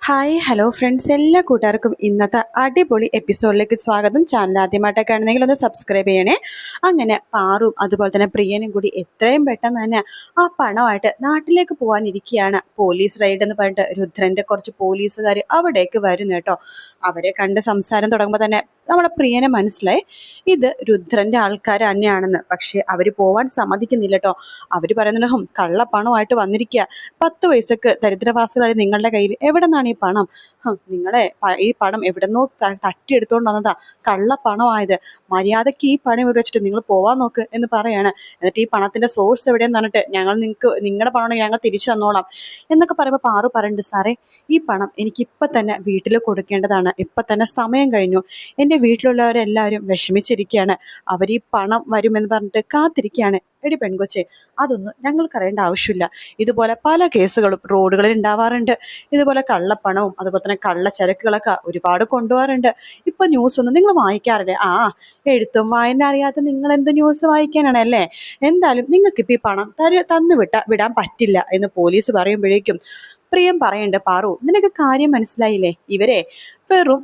Hi hello friends എല്ലാ കൂട്ടുകാർക്കും ഇന്നത്തെ അടിപൊളി എപ്പിസോഡിലേക്ക് സ്വാഗതം. ചാനൽ ആദ്യമായിട്ടൊക്കെ കാണുന്നെങ്കിൽ ഒന്ന് സബ്സ്ക്രൈബ് ചെയ്യണേ. അങ്ങനെ പാറും അതുപോലെ തന്നെ പ്രിയനും കൂടി എത്രയും പെട്ടെന്ന് തന്നെ ആ പണമായിട്ട് നാട്ടിലേക്ക് പോകാനിരിക്കുകയാണ് പോലീസ് റൈഡ് എന്ന് പറഞ്ഞിട്ട് രുദ്രന്റെ കുറച്ച് പോലീസുകാർ അവിടേക്ക് വരുന്നു കേട്ടോ അവരെ കണ്ട് സംസാരം തുടങ്ങുമ്പോൾ തന്നെ നമ്മുടെ പ്രിയനെ മനസ്സിലായി. ഇത് രുദ്രന്റെ ആൾക്കാർ തന്നെയാണെന്ന്. പക്ഷേ അവർ പോവാൻ സമ്മതിക്കുന്നില്ല കേട്ടോ അവർ പറയുന്നുണ്ട് ഹും കള്ളപ്പണമായിട്ട് വന്നിരിക്കുക പത്ത് പൈസക്ക് ദരിദ്രവാസികളായി നിങ്ങളുടെ കയ്യിൽ എവിടെ നിന്നാണ് ഈ പണം? നിങ്ങളെ ഈ പണം എവിടെന്നോ തട്ടിയെടുത്തോണ്ട് വന്നതാ. കള്ളപ്പണമായത് മര്യാദയ്ക്ക് ഈ പണം ഇവിടെ വെച്ചിട്ട് നിങ്ങൾ പോവാൻ നോക്ക് എന്ന് പറയാണ്. എന്നിട്ട് ഈ പണത്തിന്റെ സോഴ്സ് എവിടെയെന്ന് പറഞ്ഞിട്ട് ഞങ്ങൾ നിങ്ങൾക്ക് നിങ്ങളുടെ പണം ഞങ്ങൾ തിരിച്ചു തന്നോളാം. എന്നൊക്കെ പറയുമ്പോൾ പാറു പറയുന്നുണ്ട് സാറേ ഈ പണം എനിക്ക് ഇപ്പം തന്നെ വീട്ടിൽ കൊടുക്കേണ്ടതാണ്. ഇപ്പം തന്നെ സമയം കഴിഞ്ഞു. വീട്ടിലുള്ളവരെല്ലാവരും വിഷമിച്ചിരിക്കുകയാണ്. അവർ ഈ പണം വരുമെന്ന് പറഞ്ഞിട്ട് കാത്തിരിക്കുകയാണ്. എടി പെൺകൊച്ചെ അതൊന്നും ഞങ്ങൾക്കറിയേണ്ട ആവശ്യമില്ല. ഇതുപോലെ പല കേസുകളും റോഡുകളിൽ ഉണ്ടാവാറുണ്ട്. ഇതുപോലെ കള്ളപ്പണവും അതുപോലെ തന്നെ കള്ളച്ചരക്കുകളൊക്കെ ഒരുപാട് കൊണ്ടുപോകാറുണ്ട്. ഇപ്പം ന്യൂസ് ഒന്നും നിങ്ങൾ വായിക്കാറില്ലേ? ആ എഴുത്തും വായന അറിയാത്ത നിങ്ങൾ എന്ത് ന്യൂസ് വായിക്കാനാണ് അല്ലേ? എന്തായാലും നിങ്ങൾക്ക് ഈ പണം തരു തന്നു വിട്ട വിടാൻ പറ്റില്ല എന്ന് പോലീസ് പറയുമ്പോഴേക്കും പ്രിയം പറയണ്ട് പാറു നിനക്ക് കാര്യം മനസ്സിലായില്ലേ? ഇവരെ വെറും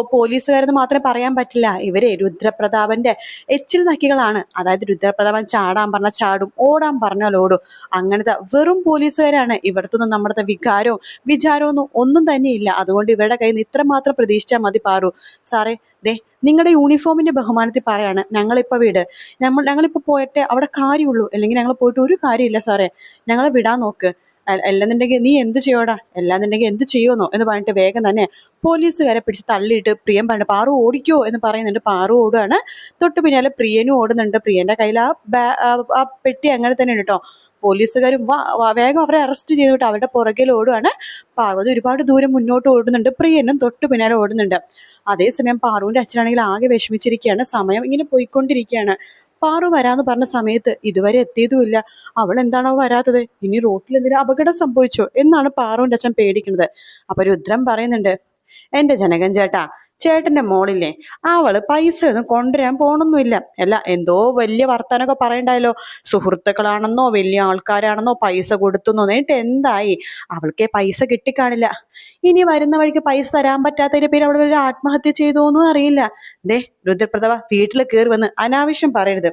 പോലീസുകാരെന്ന് മാത്രമേ പറയാൻ പറ്റില്ല. ഇവരെ രുദ്രപ്രതാപന്റെ എച്ചിൽ നക്കികളാണ്. അതായത് രുദ്രപ്രതാപൻ ചാടാൻ പറഞ്ഞ ചാടും ഓടാൻ പറഞ്ഞാൽ ഓടും അങ്ങനത്തെ വെറും പോലീസുകാരാണ് ഇവിടുത്തൊന്നും നമ്മുടെ വികാരവും വിചാരവും ഒന്നും തന്നെ ഇല്ല അതുകൊണ്ട് ഇവരുടെ കയ്യിൽ നിന്ന് ഇത്രമാത്രം പ്രതീക്ഷിച്ചാൽ മതി പാറു. സാറേ ദേ നിങ്ങളുടെ യൂണിഫോമിന്റെ ബഹുമാനത്തിൽ പറയാണ് ഞങ്ങളിപ്പോൾ വീട്. നമ്മൾ ഞങ്ങളിപ്പോൾ പോയിട്ട് അവിടെ കാര്യമുള്ളൂ. അല്ലെങ്കിൽ ഞങ്ങൾ പോയിട്ട് ഒരു കാര്യമില്ല സാറേ. ഞങ്ങളെ വിടാൻ നോക്ക്. അല്ലെന്നുണ്ടെങ്കിൽ നീ എന്ത് ചെയ്യോടാ അല്ലാന്നുണ്ടെങ്കിൽ എന്ത് ചെയ്യുമെന്നോ എന്ന് പറഞ്ഞിട്ട് വേഗം തന്നെ പോലീസുകാരെ പിടിച്ച് തള്ളിയിട്ട് പ്രിയം പറഞ്ഞു പാറു ഓടിക്കോ എന്ന് പറയുന്നുണ്ട്. പാറു ഓടുകയാണ് തൊട്ട് പിന്നാലെ പ്രിയനും ഓടുന്നുണ്ട്. പ്രിയന്റെ കയ്യിൽ ആ ആ- പെട്ടി അങ്ങനെ തന്നെ ഉണ്ട് കേട്ടോ പോലീസുകാരും വേഗം അവരെ അറസ്റ്റ് ചെയ്തിട്ട് അവരുടെ പുറകിൽ ഓടുകയാണ് പാർവതി ഒരുപാട് ദൂരം മുന്നോട്ട് ഓടുന്നുണ്ട്. പ്രിയനും തൊട്ട് പിന്നാലെ ഓടുന്നുണ്ട്. അതേസമയം പാറുവിന്റെ അച്ഛനാണെങ്കിൽ ആകെ വിഷമിച്ചിരിക്കുകയാണ്. സമയം ഇങ്ങനെ പോയിക്കൊണ്ടിരിക്കുകയാണ്. പാറു വരാന്ന് പറഞ്ഞ സമയത്ത് ഇതുവരെ എത്തിയതുമില്ല. അവൾ എന്താണോ വരാത്തത്? ഇനി റോട്ടിൽ എന്തെങ്കിലും അപകടം സംഭവിച്ചോ? എന്നാണ് പാറുവിന്റെ അച്ഛൻ പേടിക്കുന്നത്. അപ്പൊ രുദ്രം പറയുന്നുണ്ട് എന്റെ ജനകൻ ചേട്ടാ ചേട്ടന്റെ മോളില്ലേ? അവൾ പൈസ ഒന്നും കൊണ്ടുവരാൻ പോണൊന്നുമില്ല. അല്ല എന്തോ വലിയ വർത്താനൊക്കെ പറയണ്ടായല്ലോ. സുഹൃത്തുക്കളാണെന്നോ വലിയ ആൾക്കാരാണെന്നോ പൈസ കൊടുത്തുന്നോ എന്നിട്ട് എന്തായി? അവൾക്കേ പൈസ കിട്ടിക്കാണില്ല. ഇനി വരുന്ന വഴിക്ക് പൈസ തരാൻ പറ്റാത്തതിന്റെ പേര് അവൾ ഒരു ആത്മഹത്യ ചെയ്തോന്നും അറിയില്ല. ദേ രുദ്രപ്രതാപ വീട്ടിൽ കയറി വന്ന് അനാവശ്യം പറയരുത്.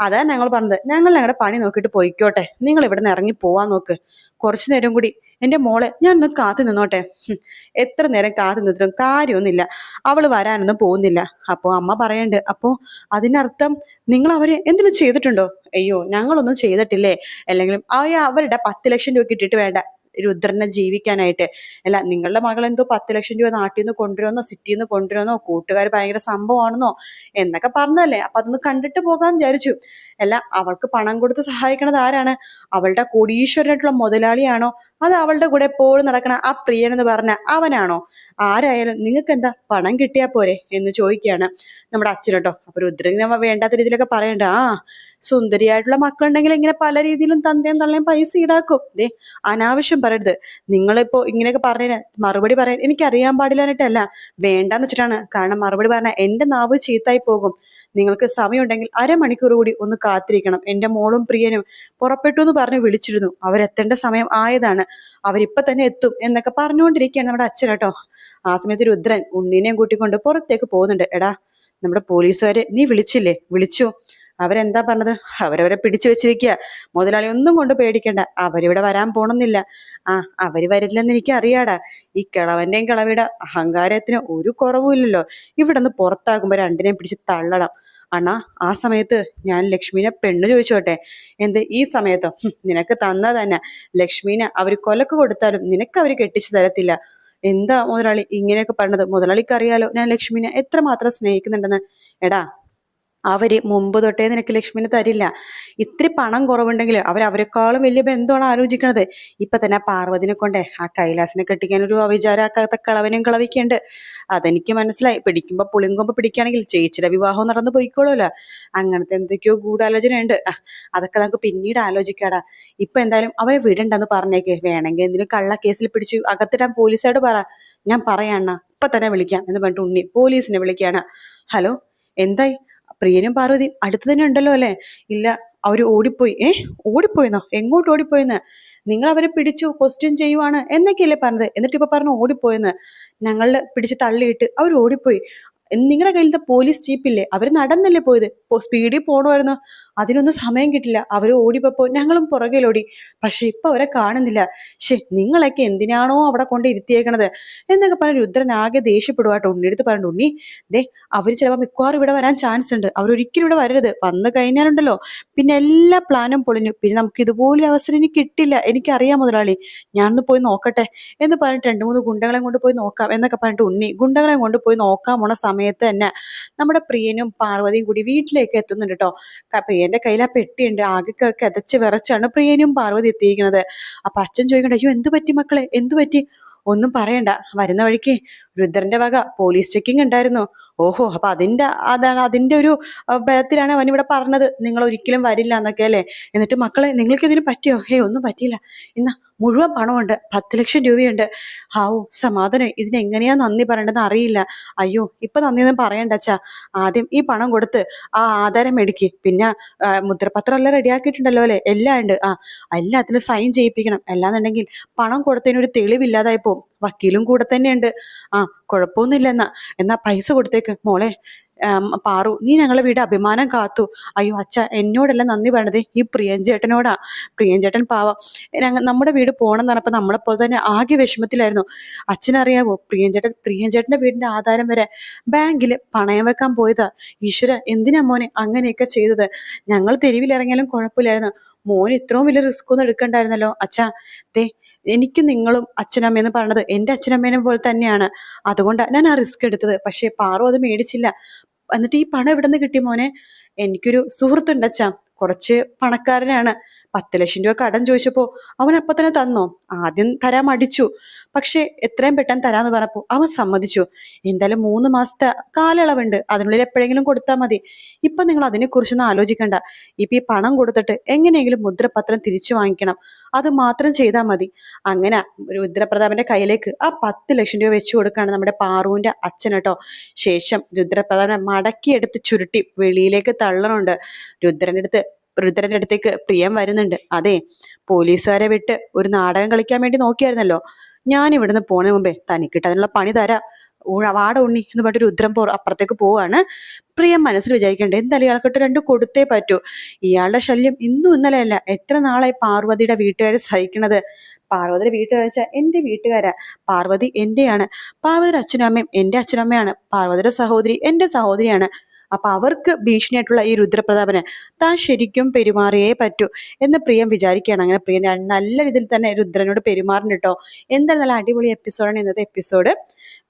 അതാ ഞങ്ങൾ പറഞ്ഞത്. ഞങ്ങൾ ഞങ്ങളുടെ പണി നോക്കിയിട്ട് പോയിക്കോട്ടെ. നിങ്ങൾ ഇവിടെ നിന്ന് ഇറങ്ങി പോവാൻ നോക്ക്. കുറച്ചു നേരം കൂടി എന്റെ മോളെ ഞാൻ ഒന്ന് കാത്തു നിന്നോട്ടെ. എത്ര നേരം കാത്തു നിന്നിട്ടും കാര്യമൊന്നുമില്ല. അവൾ വരാനൊന്നും പോകുന്നില്ല. അപ്പോ അമ്മ പറയണ്ട് അപ്പോ അതിനർത്ഥം നിങ്ങൾ അവരെ എന്തെങ്കിലും ചെയ്തിട്ടുണ്ടോ? അയ്യോ ഞങ്ങളൊന്നും ചെയ്തിട്ടില്ലേ? അല്ലെങ്കിലും അവ അവരുടെ പത്ത് ലക്ഷം രൂപ കിട്ടിയിട്ട് വേണ്ട രുദ്രനെ ജീവിക്കാനായിട്ട്. അല്ല നിങ്ങളുടെ മകൾ എന്തോ പത്ത് ലക്ഷം രൂപ നാട്ടിൽ നിന്ന് കൊണ്ടുവരുമെന്നോ സിറ്റിയിൽ നിന്ന് കൊണ്ടുവരുമെന്നോ കൂട്ടുകാർ ഭയങ്കര സംഭവമാണെന്നോ എന്നൊക്കെ പറഞ്ഞതല്ലേ? അപ്പൊ അതൊന്ന് കണ്ടിട്ട് പോകാൻ വിചാരിച്ചു. അല്ല അവൾക്ക് പണം കൊടുത്ത് സഹായിക്കണത് ആരാണ്? അവളുടെ കോടീശ്വരനായിട്ടുള്ള മുതലാളിയാണോ? അത് അവളുടെ കൂടെ എപ്പോഴും നടക്കണ ആ പ്രിയൻ എന്ന് പറഞ്ഞ അവനാണോ? ആരായാലും നിങ്ങൾക്ക് എന്താ പണം കിട്ടിയാ പോരെ എന്ന് ചോദിക്കുകയാണ് നമ്മുടെ അച്ഛനോട്ടോ അപ്പൊ രുദ്രനെ വേണ്ടാത്ത രീതിയിലൊക്കെ പറയണ്ട ആ സുന്ദരിയായിട്ടുള്ള മക്കളുണ്ടെങ്കിൽ ഇങ്ങനെ പല രീതിയിലും തന്തയും തള്ളയും പൈസ ഈടാക്കും. ദേ അനാവശ്യം പറയരുത്. നിങ്ങളിപ്പോ ഇങ്ങനെയൊക്കെ പറഞ്ഞതിന് മറുപടി പറയാൻ എനിക്ക് അറിയാൻ പാടില്ലാഞ്ഞിട്ടല്ല. വേണ്ടാന്ന് വെച്ചിട്ടാണ്. കാരണം മറുപടി പറഞ്ഞാൽ എന്റെ നാവ് ചീത്തായി പോകും. നിങ്ങൾക്ക് സമയമുണ്ടെങ്കിൽ അരമണിക്കൂർ കൂടി ഒന്ന് കാത്തിരിക്കണം. എന്റെ മോളും പ്രിയനും പുറപ്പെട്ടു എന്ന് പറഞ്ഞ് വിളിച്ചിരുന്നു. അവരെത്തേണ്ട സമയം ആയതാണ്. അവരിപ്പൊ തന്നെ എത്തും എന്നൊക്കെ പറഞ്ഞുകൊണ്ടിരിക്കുകയാണ് നമ്മുടെ അച്ഛൻ കേട്ടോ. ആ സമയത്ത് രുദ്രൻ ഉണ്ണീനെയും കൂട്ടിക്കൊണ്ട് പുറത്തേക്ക് പോകുന്നുണ്ട്. എടാ നമ്മുടെ പോലീസുകാരെ നീ വിളിച്ചില്ലേ? വിളിച്ചു? അവരെന്താ പറഞ്ഞത്? അവരവരെ പിടിച്ചു വെച്ചിരിക്കുക മുതലാളി ഒന്നും കൊണ്ട് പേടിക്കണ്ട. അവരിവിടെ വരാൻ പോണമെന്നില്ല ആ അവർ വരില്ലെന്ന് എനിക്ക് അറിയാടാ ഈ കിളവന്റെയും കിളവിയുടെ അഹങ്കാരത്തിന് ഒരു കുറവുമില്ലല്ലോ ഇവിടെ നിന്ന് പുറത്താകുമ്പോ രണ്ടിനെയും പിടിച്ച് തള്ളണം. അണ്ണാ ആ സമയത്ത് ഞാൻ ലക്ഷ്മീനെ പെണ്ണ് ചോദിച്ചോട്ടെ? എന്ത് ഈ സമയത്തോ? നിനക്ക് തന്ന തന്നെ. ലക്ഷ്മീനെ അവർ കൊലക്ക് കൊടുത്താലും നിനക്ക് അവർ കെട്ടിച്ചു തരത്തില്ല. എന്താ മുതലാളി ഇങ്ങനെയൊക്കെ പറഞ്ഞത്? മുതലാളിക്ക് അറിയാലോ ഞാൻ ലക്ഷ്മിനെ എത്രമാത്രം സ്നേഹിക്കുന്നുണ്ടെന്ന്. എടാ അവർ മുമ്പ് തൊട്ടേ നിനക്ക് ലക്ഷ്മിനെ തരില്ല. ഇത്തിരി പണം കുറവുണ്ടെങ്കിൽ അവർ അവരെക്കാളും വലിയ ബന്ധമാണ് ആലോചിക്കണത്. ഇപ്പൊ തന്നെ പാർവതിനെ കൊണ്ടേ ആ കൈലാസിനെ കെട്ടിക്കാൻ ഒരു അവിചാരാക്കാത്ത കളവനും കളവിക്കുണ്ട്. അതെനിക്ക് മനസ്സിലായി. പിടിക്കുമ്പോ പുളിങ്കൊമ്പ് പിടിക്കുകയാണെങ്കിൽ ചേച്ചിയുടെ വിവാഹം നടന്നു പോയിക്കോളൂല അങ്ങനത്തെ എന്തൊക്കെയോ ഗൂഢാലോചന ഉണ്ട് ആ അതൊക്കെ നമുക്ക് പിന്നീട് ആലോചിക്കാടാ. ഇപ്പൊ എന്തായാലും അവരെ വിടണ്ടെന്ന് പറഞ്ഞേക്ക്. വേണമെങ്കിൽ കള്ള കേസിൽ പിടിച്ച് അകത്തിടാൻ പോലീസോട് പറ. ഞാൻ പറയാണ്ണ ഇപ്പൊ തന്നെ വിളിക്കാം എന്ന് പറഞ്ഞിട്ട് ഉണ്ണി പോലീസിനെ വിളിക്കാണ് ഹലോ എന്തായി? പ്രിയനും പാർവതിയും അടുത്ത് തന്നെ ഉണ്ടല്ലോ അല്ലേ? ഇല്ല അവർ ഓടിപ്പോയി. ഏ ഓടിപ്പോയെന്നോ? എങ്ങോട്ട് ഓടിപ്പോയെന്ന്? നിങ്ങൾ അവരെ പിടിച്ചു ക്വസ്റ്റ്യൻ ചെയ്യുവാണ് എന്നൊക്കെയല്ലേ പറഞ്ഞത്. എന്നിട്ട് ഇപ്പൊ പറഞ്ഞു ഓടിപ്പോയെന്ന്. ഞങ്ങൾ പിടിച്ച് തള്ളിയിട്ട് അവർ ഓടിപ്പോയി. നിങ്ങളുടെ കയ്യിലത്തെ പോലീസ് ജീപ്പില്ലേ അവർ നടന്നല്ലേ പോയത്? സ്പീഡിൽ പോകണമായിരുന്നു അതിനൊന്നും സമയം കിട്ടില്ല. അവർ ഓടിപ്പോ ഞങ്ങളും പുറകിലോടി. പക്ഷെ ഇപ്പൊ അവരെ കാണുന്നില്ല. ശേ നിങ്ങളൊക്കെ എന്തിനാണോ അവിടെ കൊണ്ട് ഇരുത്തിയേക്കണത്? എന്നൊക്കെ പറഞ്ഞ രുദ്രൻ ആകെ ദേഷ്യപ്പെടുവാട്ടോ. ഉണ്ണിയെടുത്ത് പറഞ്ഞു ഉണ്ണി ദേ അവർ ചിലപ്പോൾ മിക്കവാറും ഇവിടെ വരാൻ ചാൻസ് ഉണ്ട്. അവരൊരിക്കലും ഇവിടെ വരരുത്. വന്നു കഴിഞ്ഞാലുണ്ടല്ലോ. പിന്നെ എല്ലാ പ്ലാനും പൊളിഞ്ഞു. പിന്നെ നമുക്ക് ഇതുപോലെ അവസരം ഇനി കിട്ടില്ല. എനിക്കറിയാം മുതലാളി. ഞാനൊന്ന് പോയി നോക്കട്ടെ. എന്ന് പറഞ്ഞിട്ട് രണ്ട് മൂന്ന് ഗുണ്ടകളെ കൊണ്ട് പോയി നോക്കാം. എന്നൊക്കെ പറഞ്ഞിട്ട് ഉണ്ണി ഗുണ്ടകളെ കൊണ്ട് പോയി നോക്കാൻ പോണ സമയത്ത് തന്നെ നമ്മുടെ പ്രിയനും പാർവതിയും കൂടി വീട്ടിലേക്ക് എത്തുന്നുണ്ട് കേട്ടോ പ്രിയന്റെ കയ്യിൽ ആ പെട്ടിയുണ്ട്. ആകെ കിതച്ച് വിറച്ചാണ് പ്രിയനും പാർവതി എത്തിയിരിക്കുന്നത്. അപ്പൊ അച്ഛൻ ചോദിക്കണ്ട അയ്യോ എന്തു പറ്റി മക്കളെ? എന്തു പറ്റി? ഒന്നും പറയണ്ട. വരുന്ന വഴിക്ക് രുദ്രന്റെ വക പോലീസ് ചെക്കിംഗ് ഉണ്ടായിരുന്നു. ഓഹോ അപ്പൊ അതിന്റെ അതാണ് അതിന്റെ ഒരു ബലത്തിലാണ് അവൻ ഇവിടെ പറഞ്ഞത്. നിങ്ങൾ ഒരിക്കലും വരില്ല എന്നൊക്കെ അല്ലേ? എന്നിട്ട് മക്കളെ നിങ്ങൾക്ക് ഇതിന് പറ്റിയോ? ഹേ ഒന്നും പറ്റിയില്ല. ഇന്ന മുഴുവൻ പണമുണ്ട്. പത്ത് ലക്ഷം രൂപയുണ്ട്. ഹാവു സമാധാനം. ഇതിനെങ്ങനെയാ നന്ദി പറയേണ്ടത് അറിയില്ല. അയ്യോ ഇപ്പൊ നന്ദിയൊന്നും പറയണ്ട അച്ഛാ. ആദ്യം ഈ പണം കൊടുത്ത് ആ ആധാരം മേടിക്ക് പിന്നെ മുദ്രപത്രം എല്ലാം റെഡിയാക്കിയിട്ടുണ്ടല്ലോ അല്ലേ? എല്ലാം ഉണ്ട്. ആ എല്ലാത്തിലും സൈൻ ചെയ്യിപ്പിക്കണം. അല്ലാന്നുണ്ടെങ്കിൽ പണം കൊടുത്തതിനൊരു തെളിവില്ലാതായി പോവും വക്കീലും കൂടെ തന്നെയുണ്ട്. ആ കുഴപ്പമൊന്നുമില്ല എന്നാ പൈസ കൊടുത്തേക്ക്. മോളെ പാറു നീ ഞങ്ങളെ വീട് അഭിമാനം കാത്തു. അയ്യോ അച്ഛ എന്നോടല്ല നന്ദി പറയണത്? ഈ പ്രിയഞ്ചേട്ടനോടാ. പ്രിയഞ്ചേട്ടൻ പാവ. നമ്മുടെ വീട് പോകണം എന്ന് പറഞ്ഞപ്പോൾ നമ്മളെപ്പോലെ തന്നെ ആകെ വിഷമത്തിലായിരുന്നു. അച്ഛനറിയാവോ പ്രിയഞ്ചേട്ടൻ പ്രിയഞ്ചേട്ടന്റെ വീടിന്റെ ആധാരം വരെ ബാങ്കിൽ പണയം വെക്കാൻ പോയതാ. ഈശ്വര എന്തിനാ മോനെ അങ്ങനെയൊക്കെ ചെയ്തത്? ഞങ്ങൾ തെരുവിലിറങ്ങിയാലും കുഴപ്പമില്ലായിരുന്നു. മോൻ ഇത്രയും വലിയ റിസ്ക് ഒന്നും എടുക്കണ്ടായിരുന്നല്ലോ. അച്ഛാ ദേ എനിക്ക് നിങ്ങളും അച്ഛനമ്മയെന്ന് പറഞ്ഞത് എന്റെ അച്ഛനമ്മേനെ പോലെ തന്നെയാണ്. അതുകൊണ്ടാണ് ഞാൻ ആ റിസ്ക് എടുത്തത്. പക്ഷേ പാറു അത് മേടിച്ചില്ല. എന്നിട്ട് ഈ പണം എവിടെ നിന്ന് കിട്ടി മോനെ? എനിക്കൊരു സുഹൃത്തുണ്ട് അച്ഛാ. കുറച്ച് പണക്കാരനാണ്. പത്ത് ലക്ഷം രൂപ കടം ചോദിച്ചപ്പോ അവൻ അപ്പൊ തന്നെ തന്നോ? ആദ്യം തരാൻ മടിച്ചു. പക്ഷെ എത്രയും പെട്ടെന്ന് തരാന്ന് പറഞ്ഞപ്പോ അവൻ സമ്മതിച്ചു. എന്തായാലും മൂന്ന് മാസത്തെ കാലയളവുണ്ട്. അതിനുള്ളിൽ എപ്പോഴെങ്കിലും കൊടുത്താൽ മതി. ഇപ്പൊ നിങ്ങൾ അതിനെക്കുറിച്ചൊന്നും ആലോചിക്കണ്ട. ഇപ്പൊ ഈ പണം കൊടുത്തിട്ട് എങ്ങനെയെങ്കിലും മുദ്രപത്രം തിരിച്ചു വാങ്ങിക്കണം. അത് മാത്രം ചെയ്താൽ മതി. അങ്ങനെ രുദ്രപ്രതാപന്റെ കയ്യിലേക്ക് ആ പത്ത് ലക്ഷം രൂപ വെച്ചു കൊടുക്കാണ് നമ്മുടെ പാറുവിന്റെ അച്ഛൻ കേട്ടോ. ശേഷം രുദ്രപ്രതാപനെ മടക്കിയെടുത്ത് ചുരുട്ടി വെളിയിലേക്ക് തള്ളണുണ്ട്. രുദ്രന്റെ അടുത്ത് രുദ്രന്റെ അടുത്തേക്ക് പ്രിയം വരുന്നുണ്ട്. അതെ പോലീസുകാരെ വിട്ട് ഒരു നാടകം കളിക്കാൻ വേണ്ടി നോക്കിയായിരുന്നല്ലോ. ഞാൻ ഇവിടുന്ന് പോണ മുമ്പേ തനിക്കിട്ട് അതിനുള്ള പണി തരാ. വാട ഉണ്ണി എന്ന് പറഞ്ഞിട്ട് രുദ്രം പോ അപ്പുറത്തേക്ക് പോവാണ്. പ്രിയം മനസ്സിൽ വിചാരിക്കണ്ടേ എന്തായാലും ഇയാൾക്കിട്ട് രണ്ട് കൊടുത്തേ പറ്റൂ. ഇയാളുടെ ശല്യം ഇന്നും ഇന്നലെയല്ല എത്ര നാളായി പാർവതിയുടെ വീട്ടുകാർ സഹിക്കണത്? പാർവതിയുടെ വീട്ടുകാർ വെച്ചാൽ എന്റെ വീട്ടുകാരാ. പാർവതി എന്റെയാണ്. പാർവതിയുടെ അച്ഛനും അമ്മയും എന്റെ അച്ഛനും അമ്മയാണ്. പാർവതിയുടെ സഹോദരി എന്റെ സഹോദരിയാണ്. അപ്പൊ അവർക്ക് ഭീഷണിയായിട്ടുള്ള ഈ രുദ്രപ്രതാപന് താൻ ശരിക്കും പെരുമാറിയേ പറ്റൂ എന്ന് പ്രിയം വിചാരിക്കുകയാണ്. അങ്ങനെ പ്രിയൻ നല്ല രീതിയിൽ തന്നെ രുദ്രനോട് പെരുമാറുന്നുണ്ട് കേട്ടോ എന്തായാലും നല്ല അടിപൊളി എപ്പിസോഡാണ് ഇന്നത്തെ എപ്പിസോഡ്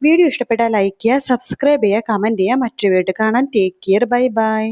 വീഡിയോ ഇഷ്ടപ്പെട്ടാൽ ലൈക്ക് ചെയ്യുക സബ്സ്ക്രൈബ് ചെയ്യുക കമന്റ് ചെയ്യുക. മറ്റു വീട്ടിൽ കാണാൻ ടേക്ക് കെയർ ബൈ ബൈ